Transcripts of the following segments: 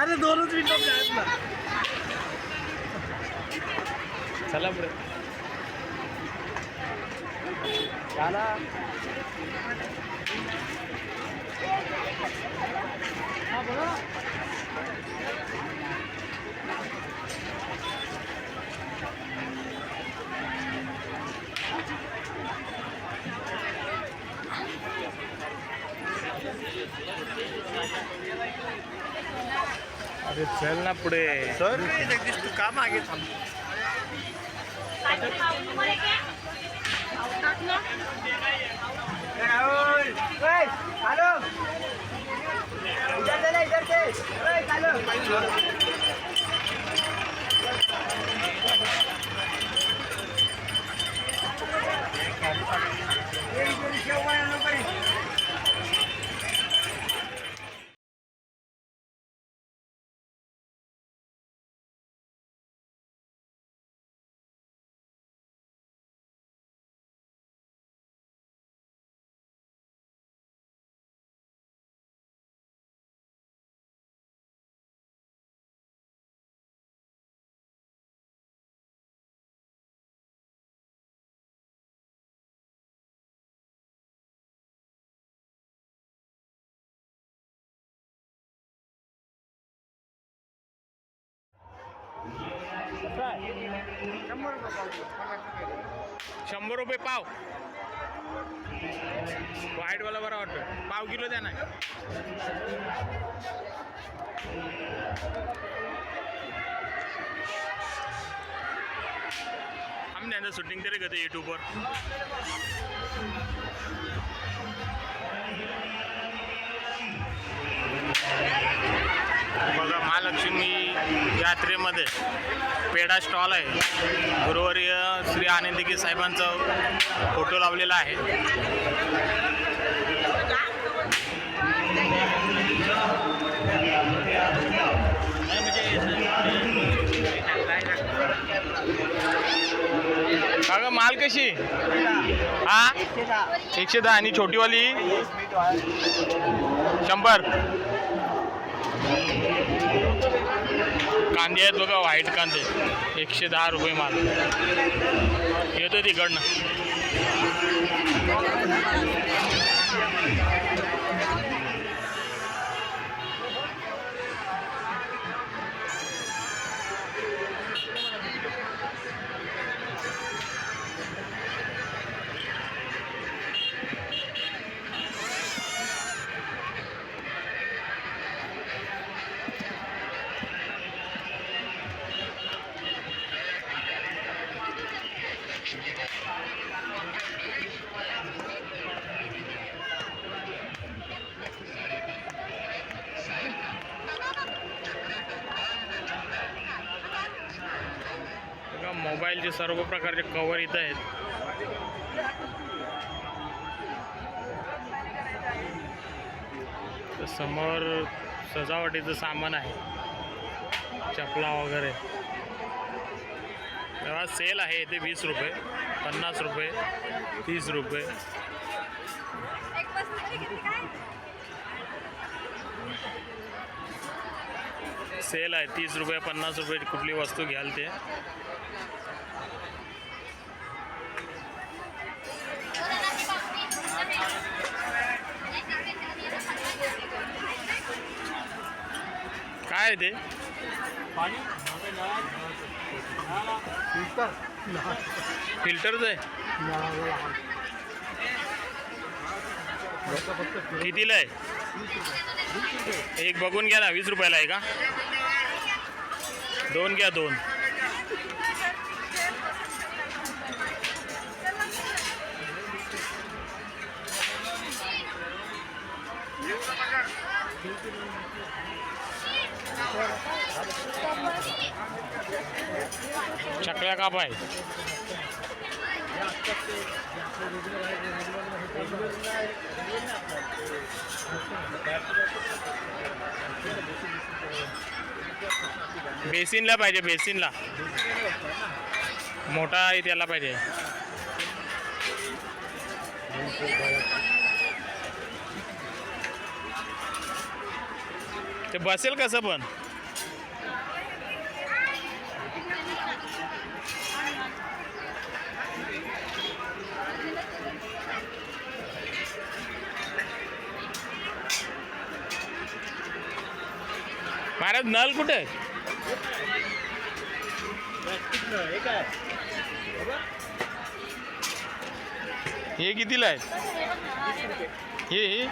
अरे दोनच मिनिटं आहेत ना चला पुढे चला अरे चल ना पुढे. सर जगदीश तू का मागे थांब. हॅलो इधर इधर शंभर रुपये पाव व्हाईटवाला बरा वाटतं. पाव किलो द्या ना. आम्ही त्यांचं शूटिंग तरी करते युट्यूबवर बघा महालक्ष्मी यात्रेमध्ये पेढा स्टॉल आहे. गुरुवर्य श्री आनंदिकी साहेबांचा फोटो लावलेला आहे. अगं माल कशी? हा? एकशे दहा आणि छोटीवाली? शंभर. कांदे आहेत बघा व्हाईट कांदे. एकशे दहा रुपये माल. येतो तिकडनं. मोबाईलचे सर्व प्रकारचे कवर इथं आहेत. समोर सजावटीचं सामान आहे. चपला वगैरे. तेव्हा सेल आहे इथे वीस रुपये पन्नास रुपये तीस रुपये एक वस्तू किती काय सेल आहे तीस रुपये पन्नास रुपये कुठली वस्तू घ्याल ते. काय आहे ते? फिल्टरच आहे. कितीला आहे? एक बघून घ्या ना वीस रुपयाला आहे का? दोन घ्या दोन. चकल्या काप आहे. बेसिनला पाहिजे बेसिनला. मोठा आहे त्याला पाहिजे. ते बसेल कसं पण? महाराज नल कुठे? हे कितीला आहे? हे? हे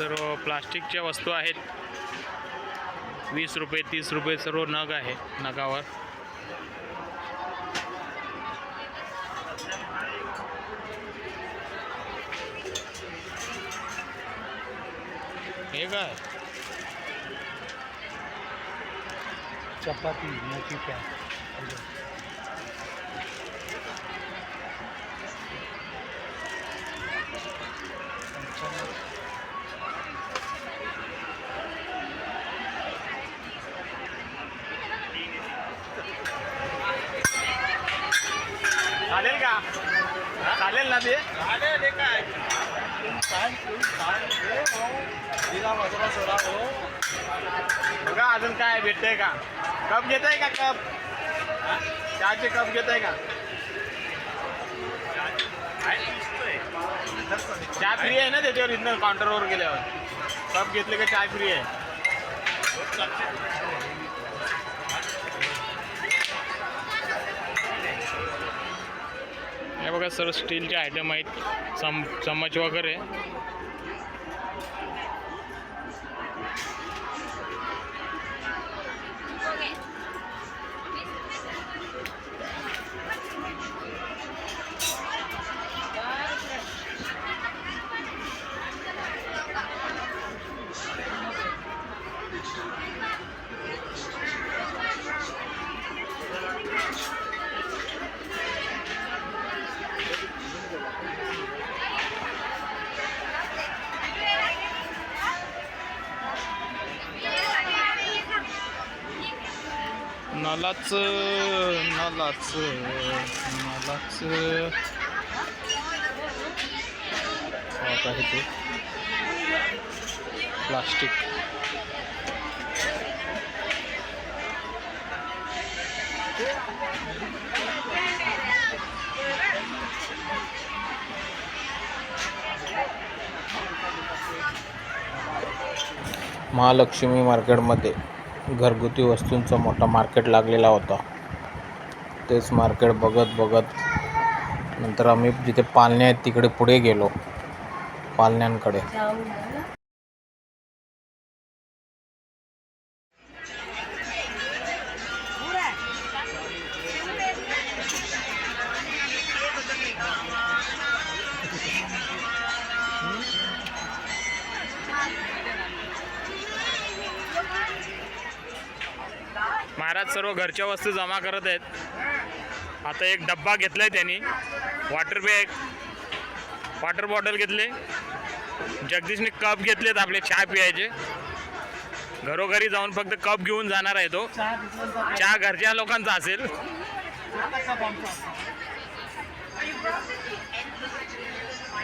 सर्व प्लास्टिकच्या वस्तू आहेत. वीस रुपये तीस रुपये सर्व नग आहे नगावर. हे काय? चपाती मोठी पॅन चालेल का चालेल ना ते? बघा अजून काय भेटतंय का? कप घेत आहे का कप? चहाचे कप घेत आहे का? चहा फ्री आहे ना त्याच्यावर इथनं काउंटरवर गेल्यावर? कप घेतले का चहा फ्री आहे? बघा सर स्टीलचे आयटम आहेत चम चम्मच वगैरे. नलाच नलाच नलाच. आहे ते. प्लास्टिक. महालक्ष्मी मार्केटमध्ये. घरगुती वस्तूंचा मोठा मार्केट लागलेला होता. तेच मार्केट बघत बघत नंतर आम्ही जिथे पालण्या आहेत तिकडे पुढे गेलो. पालण्यांकडे. सर्व घरच्या वस्तू जमा करत आहेत. आता एक डब्बा आहे त्यांनी. वॉटर बॅग वॉटर बॉटल घेतले. जगदीशने कप घेतलेत आपले चहा पियायचे. घरोघरी जाऊन फक्त कप घेऊन जाणार आहे तो. चहा घरच्या लोकांचा असेल.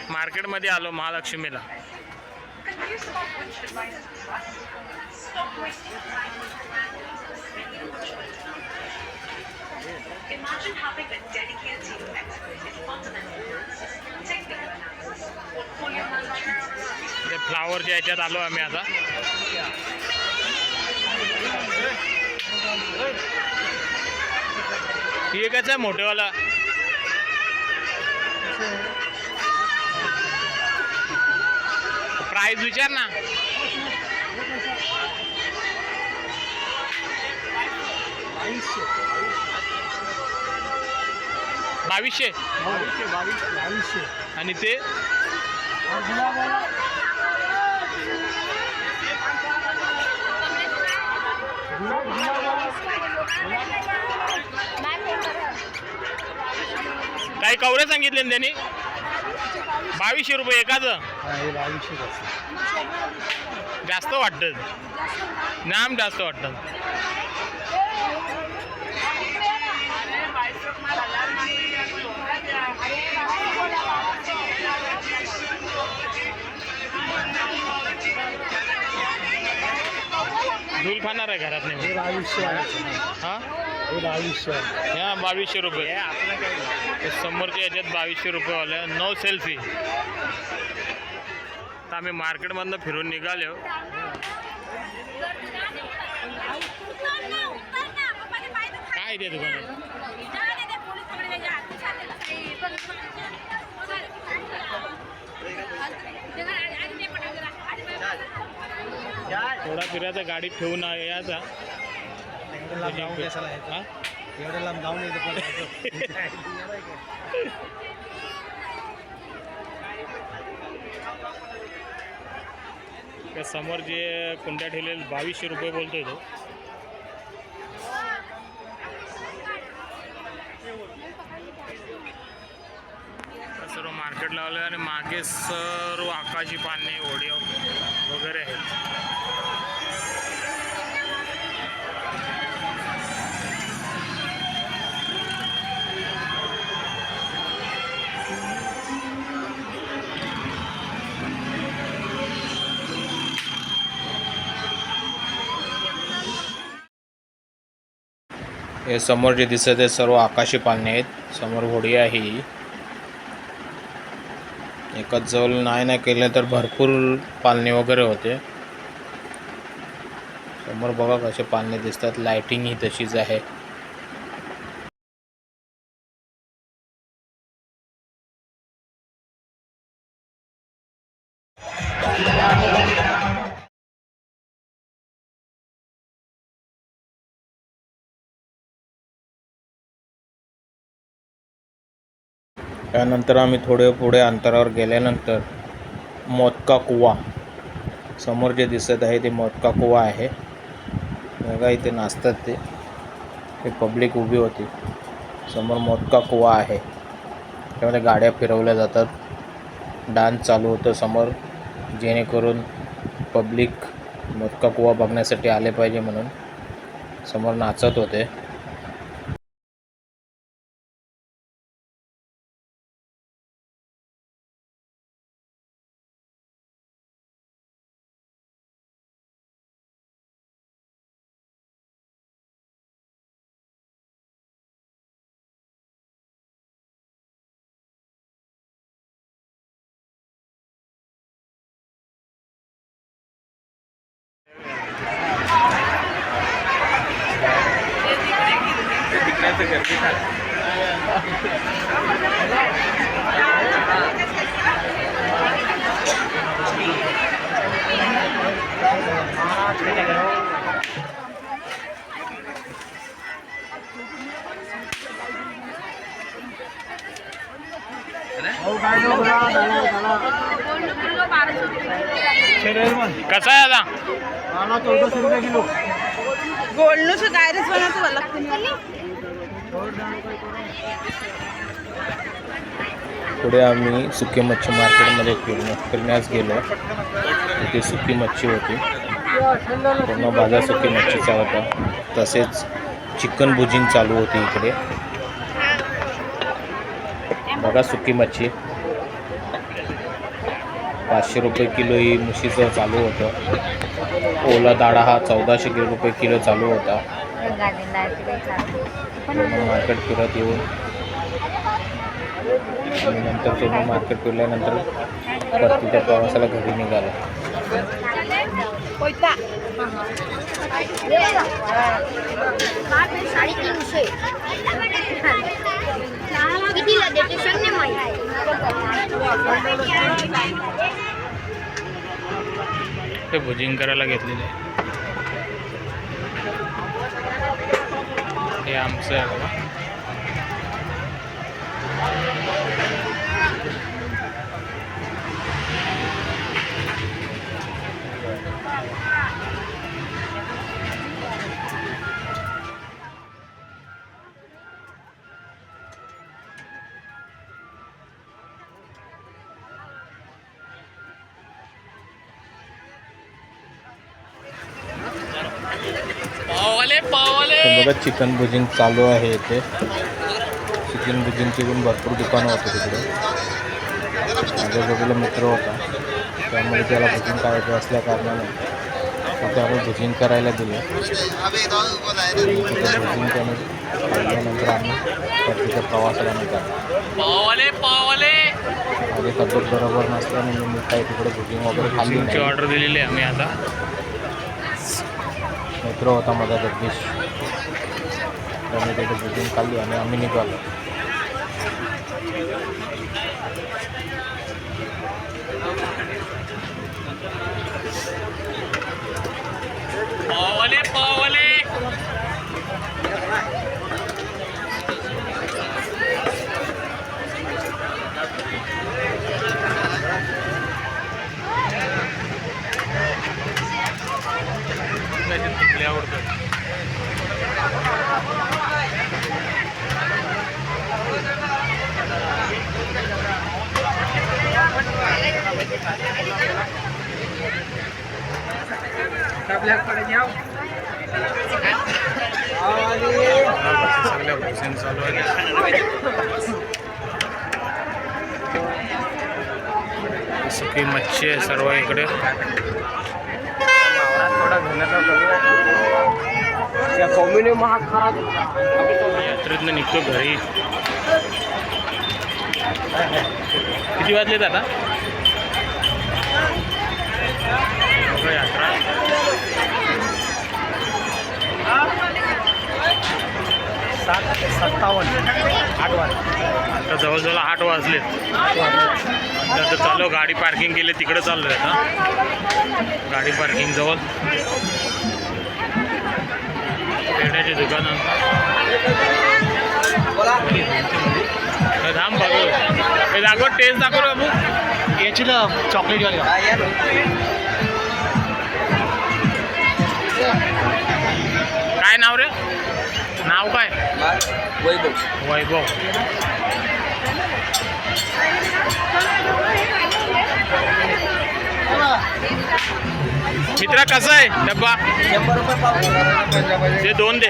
मार्केटमध्ये आलो महालक्ष्मीला. Imagine having a dedicated team of experts in fundamental analysis, technical analysis, portfolio management, ते फ्लावरच्या ह्याच्यात आलो आम्ही आता ही एकच आहे मोठेवाला प्राईज विचार ना बावीसशे. बावीसशे? बावीस बावीसशे आणि ते? काही कवरे सांगितले ना त्यांनी? बावीसशे रुपये एकाचं? जास्त वाटतं. नाम जास्त वाटतं. झूल खाणार आहे घरात नाही हे बावीसशे आहे हा? बावीसशे ह्या बावीसशे रुपये. समोरच्या याच्यात बावीसशे रुपये वाले नो सेल्फी. तर आम्ही मार्केटमधनं फिरून निघालो. काय ते दुकानात? थोडा फिरायचा गाडीत ठेवून यायचा. लांब जाऊन. त्या समोर जे कुंड्या ठेवलेले बावीसशे रुपये बोलतोय तो. सर्व मार्केट लावलं आणि मागे सर्व आकाशी पाने ओढे वगैरे आहेत. हे समोर जे दिसत आहे सर्व आकाशी पाळणे आहेत. समोर होडी आहे ही. एकाच जवळ नाही नाही केलं तर भरपूर पालणे वगैरे होते. समोर बघा कसे पालणे दिसतात. लाइटिंग ही तशीच आहे. त्यानंतर आम्ही थोडे पुढे अंतरावर गेल्यानंतर मोदका कुवा समोर जे दिसत आहे ते मोदका कुवा आहे. बघा इथे नाचतात ते. ते पब्लिक उभी होती. समोर मोदका कुवा आहे. त्यामध्ये गाड्या फिरवल्या जातात. डान्स चालू होतं समोर. जेणेकरून पब्लिक मोदका कुवा बघण्यासाठी आले पाहिजे म्हणून. समोर नाचत होते. कसा आहे आता? मला चौदाशे रुपये किलो. गोल्डनुचं गायरीच बनवतो मला? लागतं पुढे आम्ही सुकी मच्छी मार्केटमध्ये फिरण फिरण्यास गेलो. तिथे सुकी मच्छी होती. पूर्ण बाजार सुकी मच्छीचा होता. तसेच चिकन भुजिंग चालू होती इकडे. बघा सुकी मच्छी. पाचशे रुपये किलो ही म्हशीचं चालू होतं. ओला दाडा हा चौदाशे किलो रुपये किलो चालू होता. पूर्ण मार्केट फिरत येऊन. आणि नंतर पूर्ण मार्केट फिरल्यानंतर परतीच्या प्रवासाला घरी निघालो. साडेतीनशे. कितीला देते सांग ना माहिती ते भुजिंग करायला घेतलेले. हे आमचं आहे बघा. बघा चिकन भुजिंग चालू आहे इथे. चिकन भुजिंगची पण भरपूर दुकानं होती तिकडे. माझ्या जोडीला मित्र होता. त्यामुळे त्याला भुजिंग करायचं असल्या कारणाने तिथे आम्ही बुकिंग करायला दिलं. तिथे बुकिंग त्याने काढल्यानंतर आम्ही परतीच्या प्रवासाला निघालो. माझी तब्येत बरोबर नसल्याने मी काही तिकडे बुकिंग वगैरे खाल्ली ऑर्डर दिलेली आहे आम्ही आता. मित्र होता माझा जगदीश. त्याने तिथे बुकिंग काढली आणि आम्ही निघालो पावले पावले आवडतं सगळ्या प्रोसेस चालू आहे सुकी मच्छी आहे सर्व इकडे यात्रेतनं निघतो घरी. किती वाजलेत आता? यात्रा. सत्तावन्न आठ वाजता. आता जवळजवळ आठ वाजलेत. आता चालू गाडी पार्किंग केली तिकडे चाललोय आता. गाडी पार्किंग जवळ. पेढ्याचे दुकान धाम बघू हे दाखव टेस्ट दाखव बाबू. याची ना चॉकलेटवाली काय नाव रे? नाव काय? वैभव. वैभव. मित्रा कसा आहे डब्बा? ते दोन दे.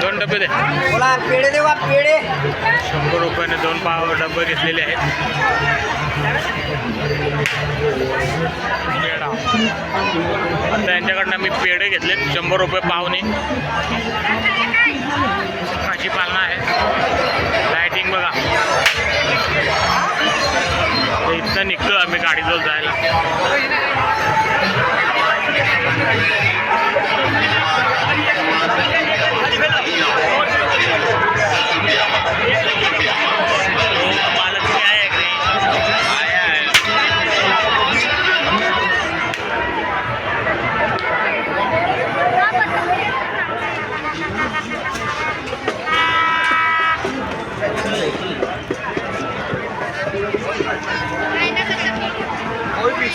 दोन डबे दे. पेढे पेढे. शंभर रुपयाने दोन पाव डबे घेतलेले आहेत. पेढा. आता यांच्याकडनं मी पेढे घेतले शंभर रुपये पावने. भाजीपालना आहे. आम्ही गाडीजवळ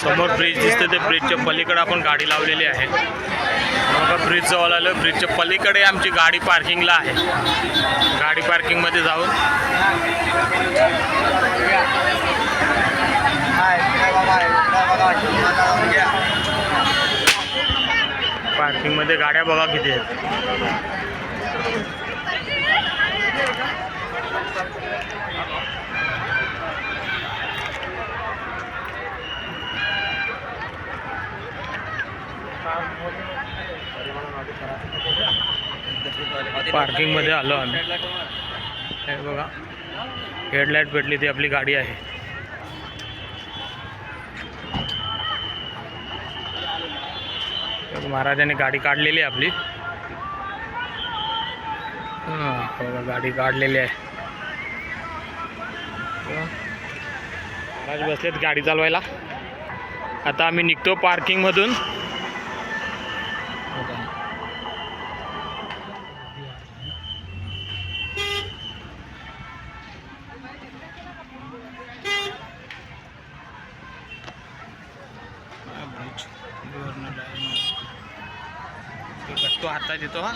समोर ब्रिज दिसते ते ब्रिजच्या पलीकडे आपण गाडी लावलेली आहे. बघा ब्रिज जवळ आलं ब्रिजच्या पलीकडे आमची गाडी पार्किंगला आहे. गाडी पार्किंगमध्ये जाऊन. पार्किंगमध्ये गाड्या बघा किती आहेत. पार्किंगमध्ये आलो आम्ही. हे बघा. हेडलाईट भेटली ती आपली गाडी आहे. महाराजांनी गाडी काढलेली आहे आपली. हां बघा गाडी काढलेली आहे. महाराज बसलेत गाडी चालवायला. आता आम्ही निघतो पार्किंगमधून. तो हातात येतो हा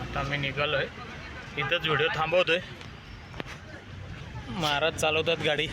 आता मी निघालोय. इथंच व्हिडिओ थांबवतोय. महाराज चालवतात गाडी.